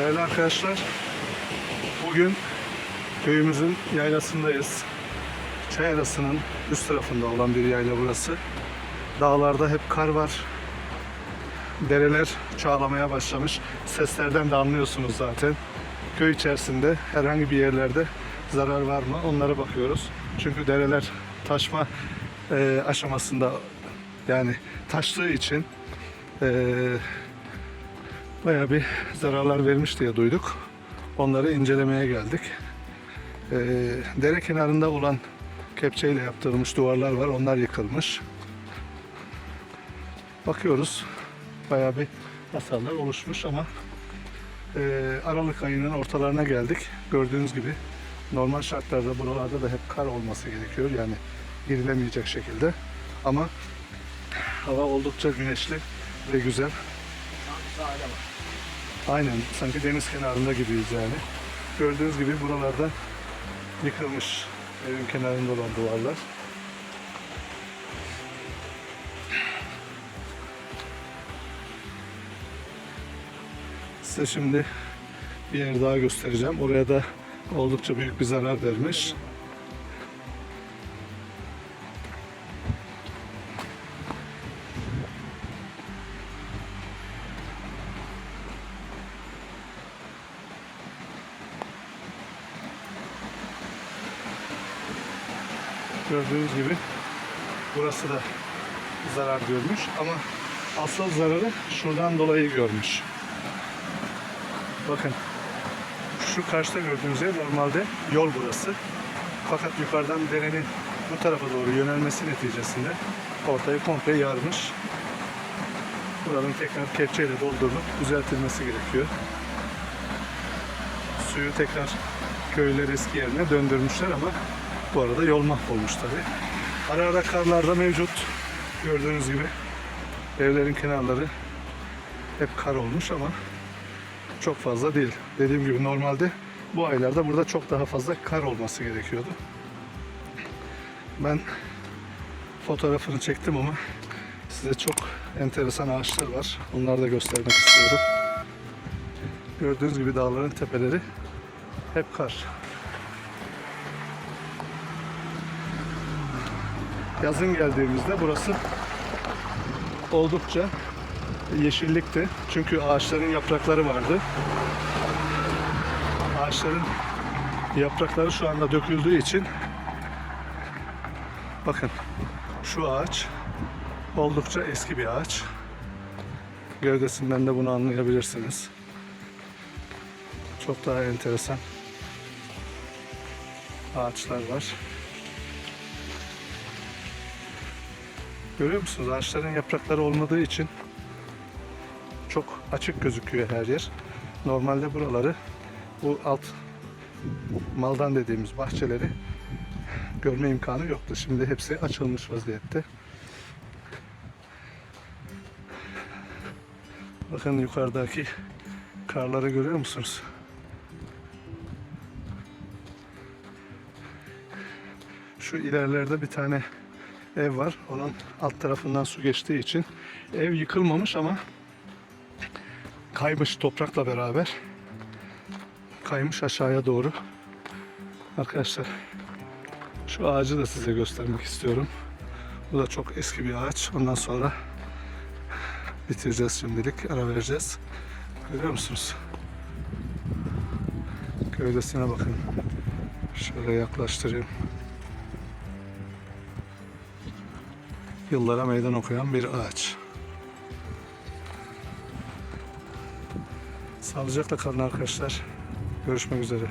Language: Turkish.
Değerli arkadaşlar, bugün köyümüzün yaylasındayız. Çayarası'nın üst tarafında olan bir yayla burası. Dağlarda hep kar var. Dereler çağlamaya başlamış. Seslerden de anlıyorsunuz zaten. Köy içerisinde herhangi bir yerlerde zarar var mı onlara bakıyoruz. Çünkü dereler taşma e, aşamasında yani taştığı için e, bayağı bir zararlar vermiş diye duyduk. Onları incelemeye geldik. Ee, dere kenarında olan kepçeyle yaptırılmış duvarlar var. Onlar yıkılmış. Bakıyoruz. Bayağı bir hasarlar oluşmuş ama e, Aralık ayının ortalarına geldik. Gördüğünüz gibi normal şartlarda buralarda da hep kar olması gerekiyor. Yani girilemeyecek şekilde. Ama hava oldukça güneşli ve güzel. Aynen sanki deniz kenarında gibiyiz yani. Gördüğünüz gibi buralarda yıkılmış evin kenarında olan duvarlar. Size şimdi bir yer daha göstereceğim. Oraya da oldukça büyük bir zarar vermiş. Gördüğünüz gibi burası da zarar görmüş ama asıl zararı şuradan dolayı görmüş. Bakın şu karşıda gördüğünüz yer normalde yol burası. Fakat yukarıdan derenin bu tarafa doğru yönelmesi neticesinde ortayı komple yarmış. Buranın tekrar kepçeyle doldurup düzeltilmesi gerekiyor. Suyu tekrar köyler eski yerine döndürmüşler ama bu arada yol mahvolmuş tabi. Ara ara karlar da mevcut. Gördüğünüz gibi evlerin kenarları hep kar olmuş ama çok fazla değil. Dediğim gibi normalde bu aylarda burada çok daha fazla kar olması gerekiyordu. Ben fotoğrafını çektim ama size çok enteresan ağaçlar var. Onları da göstermek istiyorum. Gördüğünüz gibi dağların tepeleri hep kar. Yazın geldiğimizde burası oldukça yeşillikti. Çünkü ağaçların yaprakları vardı. Ağaçların yaprakları şu anda döküldüğü için bakın şu ağaç oldukça eski bir ağaç. Gövdesinden de bunu anlayabilirsiniz. Çok daha enteresan ağaçlar var. Görüyor musunuz? Ağaçların yaprakları olmadığı için çok açık gözüküyor her yer. Normalde buraları bu alt maldan dediğimiz bahçeleri görme imkanı yoktu. Şimdi hepsi açılmış vaziyette. Bakın yukarıdaki karları görüyor musunuz? Şu ilerlerde bir tane ev var. Onun alt tarafından su geçtiği için ev yıkılmamış ama kaymış toprakla beraber kaymış aşağıya doğru. Arkadaşlar şu ağacı da size göstermek istiyorum. Bu da çok eski bir ağaç. Ondan sonra bitireceğiz şimdilik. Ara vereceğiz. Görüyor musunuz? Gövdesine bakın. Şöyle yaklaştırayım. Yıllara meydan okuyan bir ağaç. Sağlıcakla kalın arkadaşlar. Görüşmek üzere.